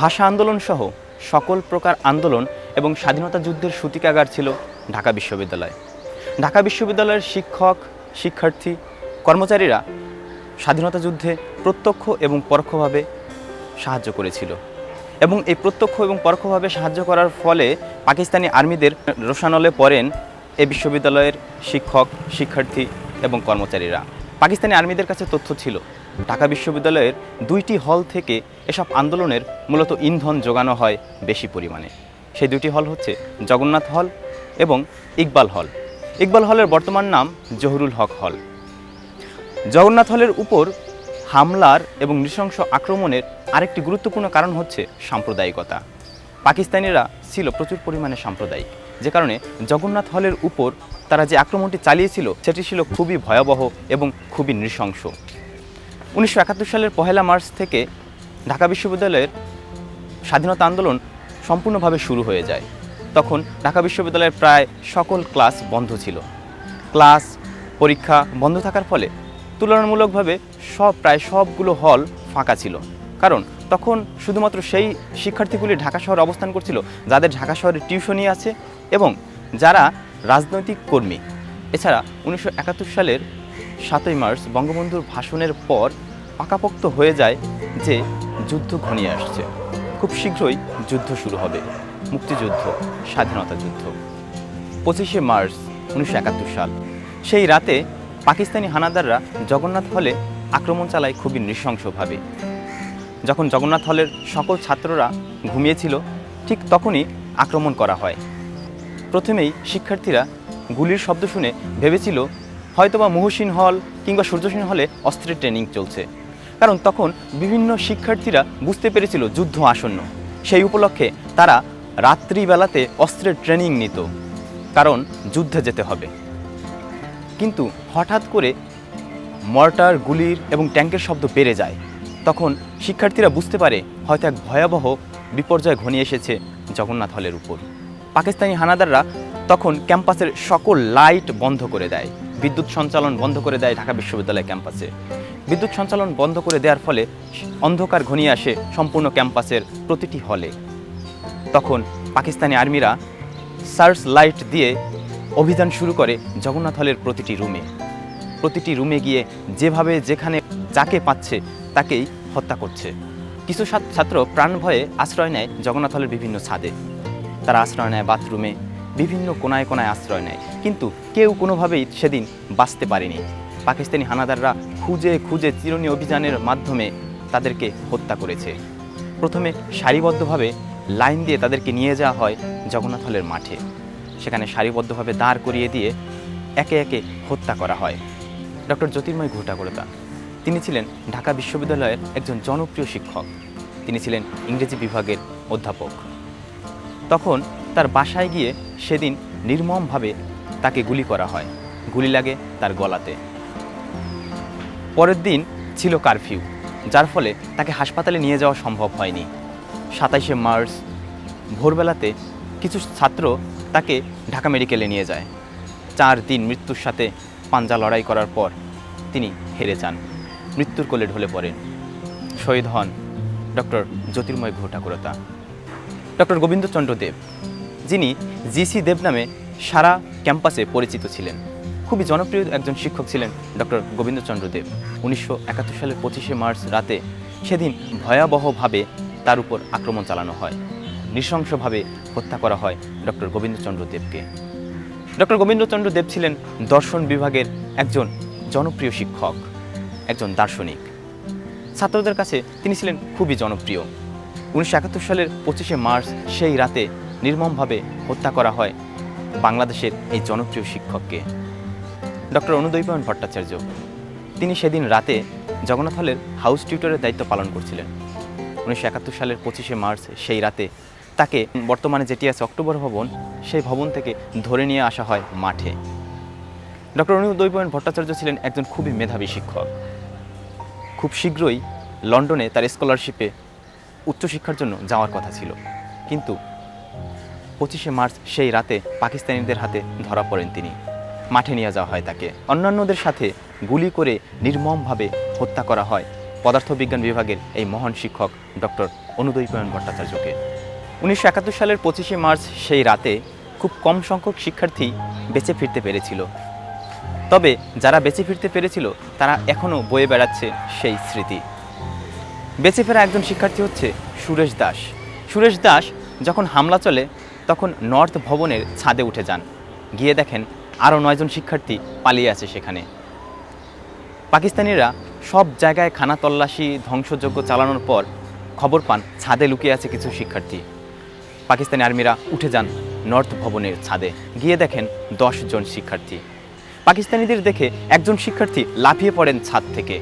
ভাষা আন্দোলন সহ সকল প্রকার আন্দোলন এবং স্বাধীনতা যুদ্ধের সূতিকাগার ছিল ঢাকা বিশ্ববিদ্যালয়। ঢাকা বিশ্ববিদ্যালয়ের শিক্ষক, শিক্ষার্থী, কর্মচারীরা স্বাধীনতা যুদ্ধে প্রত্যক্ষ এবং পরোক্ষভাবে সাহায্য করেছিল। এবং এই প্রত্যক্ষ এবং পরোক্ষভাবে সাহায্য করার ফলে পাকিস্তানি আর্মিদের রোশানলে পড়েন এই বিশ্ববিদ্যালয়ের শিক্ষক, শিক্ষার্থী এবং কর্মচারীরা। পাকিস্তানি আর্মিদের কাছে তথ্য ছিল ঢাকা বিশ্ববিদ্যালয়ের দুইটি হল থেকে এসব আন্দোলনের মূলত ইন্ধন যোগানো হয় বেশি পরিমাণে। সেই দুটি হল হচ্ছে জগন্নাথ হল এবং ইকবাল হল। ইকবাল হলের বর্তমান নাম জহুরুল হক হল। জগন্নাথ হলের উপর হামলার এবং নৃশংস আক্রমণের আরেকটি গুরুত্বপূর্ণ কারণ হচ্ছে সাম্প্রদায়িকতা। পাকিস্তানিরা ছিল প্রচুর পরিমাণে সাম্প্রদায়িক। যে কারণে জগন্নাথ হলের উপর তারা যে আক্রমণটি চালিয়েছিল, সেটি ছিল খুবই ভয়াবহ এবং খুবই নৃশংস। উনিশশো একাত্তর সালের পহেলা মার্চ থেকে ঢাকা বিশ্ববিদ্যালয়ের স্বাধীনতা আন্দোলন সম্পূর্ণভাবে শুরু হয়ে যায়। তখন ঢাকা বিশ্ববিদ্যালয়ের প্রায় সকল ক্লাস বন্ধ ছিল। ক্লাস, পরীক্ষা বন্ধ থাকার ফলে তুলনামূলকভাবে সব, প্রায় সবগুলো হল ফাঁকা ছিল। কারণ তখন শুধুমাত্র সেই শিক্ষার্থীগুলি ঢাকা শহরে অবস্থান করছিল, যাদের ঢাকা শহরে টিউশনি আছে এবং যারা রাজনৈতিক কর্মী। এছাড়া উনিশশো একাত্তর সালের সাতই মার্চ বঙ্গবন্ধুর ভাষণের পর পাকাপোক্ত হয়ে যায় যে যুদ্ধ ঘনিয়ে আসছে। খুব শীঘ্রই যুদ্ধ শুরু হবে। মুক্তিযুদ্ধ, স্বাধীনতা যুদ্ধ। পঁচিশে মার্চ, উনিশশো একাত্তর সাল। সেই রাতে পাকিস্তানি হানাদাররা জগন্নাথ হলে আক্রমণ চালায় খুবই নৃশংসভাবে। যখন জগন্নাথ হলের সকল ছাত্ররা ঘুমিয়েছিল, ঠিক তখনই আক্রমণ করা হয়। প্রথমেই শিক্ষার্থীরা গুলির শব্দ শুনে ভেবেছিল, হয়তোবা মহসিন হল কিংবা সূর্যসেন হলে অস্ত্রের ট্রেনিং চলছে। কারণ তখন বিভিন্ন শিক্ষার্থীরা বুঝতে পেরেছিল যুদ্ধ আসন্ন। সেই উপলক্ষে তারা রাত্রিবেলাতে অস্ত্রের ট্রেনিং নিত, কারণ যুদ্ধে যেতে হবে। কিন্তু হঠাৎ করে মর্টার গুলির এবং ট্যাঙ্কের শব্দ বেড়ে যায়। তখন শিক্ষার্থীরা বুঝতে পারে হয়তো এক ভয়াবহ বিপর্যয় ঘনিয়ে এসেছে জগন্নাথ হলের উপর। পাকিস্তানি হানাদাররা তখন ক্যাম্পাসের সকল লাইট বন্ধ করে দেয়। বিদ্যুৎ সঞ্চালন বন্ধ করে দেয় ঢাকা বিশ্ববিদ্যালয় ক্যাম্পাসে। বিদ্যুৎ সঞ্চালন বন্ধ করে দেওয়ার ফলে অন্ধকার ঘনিয়ে আসে সম্পূর্ণ ক্যাম্পাসের প্রতিটি হলে। তখন পাকিস্তানি আর্মিরা সার্চ লাইট দিয়ে অভিযান শুরু করে জগন্নাথ হলের প্রতিটি রুমে। প্রতিটি রুমে গিয়ে যেভাবে যেখানে যাকে পাচ্ছে তাকেই হত্যা করছে। কিছু ছাত্র প্রাণ ভয়ে আশ্রয় নেয় জগন্নাথ হলের বিভিন্ন ছাদে। তারা আশ্রয় নেয় বাথরুমে, বিভিন্ন কোনায় কোনায় আশ্রয় নেয়। কিন্তু কেউ কোনোভাবেই সেদিন বাঁচতে পারেনি। পাকিস্তানি হানাদাররা খুঁজে খুঁজে চিরুনি অভিযানের মাধ্যমে তাদেরকে হত্যা করেছে। প্রথমে সারিবদ্ধভাবে লাইন দিয়ে তাদেরকে নিয়ে যাওয়া হয় জগন্নাথ হলের মাঠে। সেখানে সারিবদ্ধভাবে দাঁড় করিয়ে দিয়ে একে একে হত্যা করা হয়। ডক্টর জ্যোতির্ময় ঘোটাকরতা তিনি ছিলেন ঢাকা বিশ্ববিদ্যালয়ের একজন জনপ্রিয় শিক্ষক। তিনি ছিলেন ইংরেজি বিভাগের অধ্যাপক। তখন তার বাসায় গিয়ে সেদিন নির্মমভাবে তাকে গুলি করা হয়। গুলি লাগে তার গলাতে। পরের দিন ছিল কারফিউ, যার ফলে তাকে হাসপাতালে নিয়ে যাওয়া সম্ভব হয়নি। সাতাইশে মার্চ, ভোরবেলাতে কিছু ছাত্র তাকে ঢাকা মেডিকেলে নিয়ে যায়। চার দিন মৃত্যুর সাথে পাঞ্জা লড়াই করার পর তিনি হেরে যান, মৃত্যুর কোলে ঢলে পড়েন। শহীদ হন ডক্টর জ্যোতির্ময় ঘোটাকুরতা ডক্টর গোবিন্দচন্দ্র দেব, যিনি জিসি দেব নামে সারা ক্যাম্পাসে পরিচিত ছিলেন। খুবই জনপ্রিয় একজন শিক্ষক ছিলেন ডক্টর গোবিন্দচন্দ্র দেব। উনিশশো একাত্তর সালের পঁচিশে মার্চ রাতে সেদিন ভয়াবহভাবে তার উপর আক্রমণ চালানো হয়। নৃশংসভাবে হত্যা করা হয় ডক্টর গোবিন্দচন্দ্র দেবকে। ডক্টর গোবিন্দচন্দ্র দেব ছিলেন দর্শন বিভাগের একজন জনপ্রিয় শিক্ষক, একজন দার্শনিক। ছাত্রদের কাছে তিনি ছিলেন খুবই জনপ্রিয়। উনিশশো একাত্তর সালের পঁচিশে মার্চ সেই রাতে নির্মমভাবে হত্যা করা হয় বাংলাদেশের এই জনপ্রিয় শিক্ষককে। ডক্টর অনুদয়পায়ন ভট্টাচার্য। তিনি সেদিন রাতে জগন্নাথ হলের হাউস টিউটরের দায়িত্ব পালন করছিলেন। উনিশশো একাত্তর সালের পঁচিশে মার্চ, সেই রাতে তাকে বর্তমানে যেটি আছে অক্টোবর ভবন, সেই ভবন থেকে ধরে নিয়ে আসা হয় মাঠে। ডক্টর অনুদয়পায়ন ভট্টাচার্য ছিলেন একজন খুবই মেধাবী শিক্ষক। খুব শীঘ্রই লন্ডনে তার স্কলারশিপে উচ্চশিক্ষার জন্য যাওয়ার কথা ছিল। কিন্তু পঁচিশে মার্চ, সেই রাতে পাকিস্তানিদের হাতে ধরা পড়েন তিনি। মাঠে নিয়ে যাওয়া হয় তাকে। অন্যান্যদের সাথে গুলি করে নির্মমভাবে হত্যা করা হয়। পদার্থবিজ্ঞান বিভাগের এই মহান শিক্ষক ডক্টর অনুদয়ীকরণ ভট্টাচার্যকে। উনিশশো একাত্তর সালের পঁচিশে মার্চ সেই রাতে খুব কম সংখ্যক শিক্ষার্থী বেঁচে ফিরতে পেরেছিল। তবে যারা বেঁচে ফিরতে পেরেছিল, তারা এখনও বয়ে বেড়াচ্ছে সেই স্মৃতি। বেঁচে ফেরা একজন শিক্ষার্থী হচ্ছে সুরেশ দাস। সুরেশ দাস যখন হামলা চলে, তখন নর্থ ভবনের ছাদে উঠে যান। গিয়ে দেখেন আরও নয়জন শিক্ষার্থী পালিয়ে আছে সেখানে। পাকিস্তানিরা সব জায়গায় খানা তল্লাশি, ধ্বংসযজ্ঞ চালানোর পর খবর পান, ছাদে লুকিয়ে আছে কিছু শিক্ষার্থী। পাকিস্তানি আর্মিরা উঠে যান নর্থ ভবনের ছাদে, গিয়ে দেখেন জন শিক্ষার্থী। পাকিস্তানিদের দেখে একজন শিক্ষার্থী লাফিয়ে পড়েন ছাদ থেকে।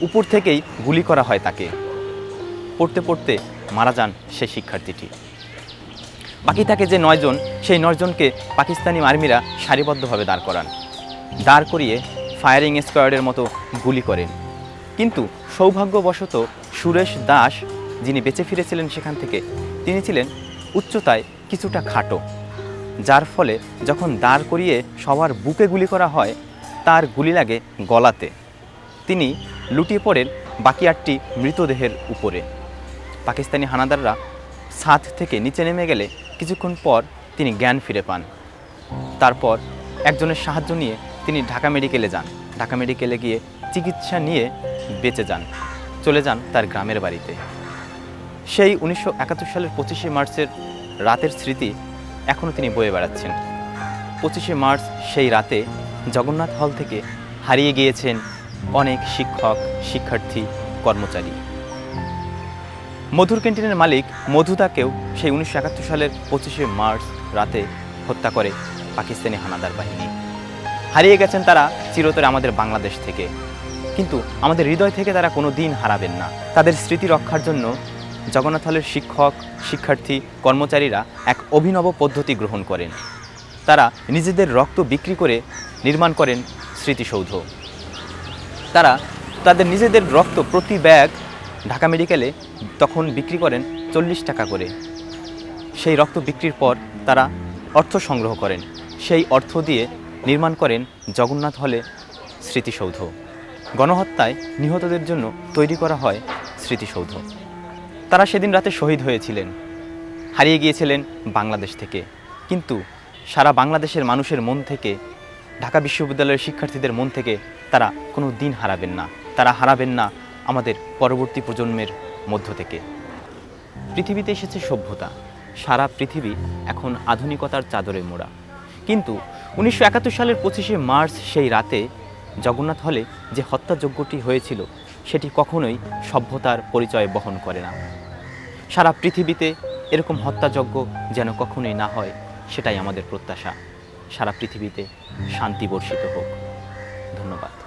উপর থেকেই গুলি করা হয় তাকে। পড়তে পড়তে মারা যান সে শিক্ষার্থীটি। বাকি থাকে যে নয়জন, সেই নয়জনকে পাকিস্তানি আর্মিরা সারিবদ্ধভাবে দাঁড় করান। দাঁড় করিয়ে ফায়ারিং স্কোয়াডের মতো গুলি করেন। কিন্তু সৌভাগ্যবশত সুরেশ দাস, যিনি বেঁচে ফিরেছিলেন সেখান থেকে, তিনি ছিলেন উচ্চতায় কিছুটা খাটো। যার ফলে যখন দাঁড় করিয়ে সবার বুকে গুলি করা হয়, তার গুলি লাগে গলাতে। তিনি লুটিয়ে পড়েন বাকি আটটি মৃতদেহের উপরে। পাকিস্তানি হানাদাররা ছাদ থেকে নিচে নেমে গেলে কিছুক্ষণ পর তিনি জ্ঞান ফিরে পান। তারপর একজনের সাহায্য নিয়ে তিনি ঢাকা মেডিকেলে যান। ঢাকা মেডিকেলে গিয়ে চিকিৎসা নিয়ে বেঁচে যান। চলে যান তার গ্রামের বাড়িতে। সেই উনিশশো একাত্তর সালের পঁচিশে মার্চের রাতের স্মৃতি এখনও তিনি বয়ে বেড়াচ্ছেন। পঁচিশে মার্চ সেই রাতে জগন্নাথ হল থেকে হারিয়ে গিয়েছেন অনেক শিক্ষক, শিক্ষার্থী, কর্মচারী। মধুর ক্যান্টিনের মালিক মধুদাকেও সেই উনিশশো একাত্তর সালের পঁচিশে মার্চ রাতে হত্যা করে পাকিস্তানি হানাদার বাহিনী। হারিয়ে গেছেন তারা চিরতরে আমাদের বাংলাদেশ থেকে। কিন্তু আমাদের হৃদয় থেকে তারা কোনো দিন হারাবেন না। তাদের স্মৃতি রক্ষার জন্য জগন্নাথ হলের শিক্ষক, শিক্ষার্থী, কর্মচারীরা এক অভিনব পদ্ধতি গ্রহণ করেন। তারা নিজেদের রক্ত বিক্রি করে নির্মাণ করেন স্মৃতিসৌধ। তারা তাদের নিজেদের রক্ত প্রতি ব্যাগ ঢাকা মেডিকেলে তখন বিক্রি করেন চল্লিশ টাকা করে। সেই রক্ত বিক্রির পর তারা অর্থ সংগ্রহ করেন। সেই অর্থ দিয়ে নির্মাণ করেন জগন্নাথ হলে স্মৃতিসৌধ। গণহত্যায় নিহতদের জন্য তৈরি করা হয় স্মৃতিসৌধ। তারা সেদিন রাতে শহীদ হয়েছিলেন। হারিয়ে গিয়েছিলেন বাংলাদেশ থেকে। কিন্তু সারা বাংলাদেশের মানুষের মন থেকে, ঢাকা বিশ্ববিদ্যালয়ের শিক্ষার্থীদের মন থেকে তারা কোনো দিন হারাবেন না। তারা হারাবেন না আমাদের পরবর্তী প্রজন্মের মধ্য থেকে। পৃথিবীতে এসেছে সভ্যতা। সারা পৃথিবী এখন আধুনিকতার চাদরে মোড়া। কিন্তু উনিশশো একাত্তর সালের পঁচিশে মার্চ সেই রাতে জগন্নাথ হলে যে হত্যাযজ্ঞটি হয়েছিল, সেটি কখনোই সভ্যতার পরিচয় বহন করে না। সারা পৃথিবীতে এরকম হত্যাযজ্ঞ যেন কখনোই না হয়, সেটাই আমাদের প্রত্যাশা। সারা পৃথিবীতে শান্তি বর্ষিত হোক। ধন্যবাদ।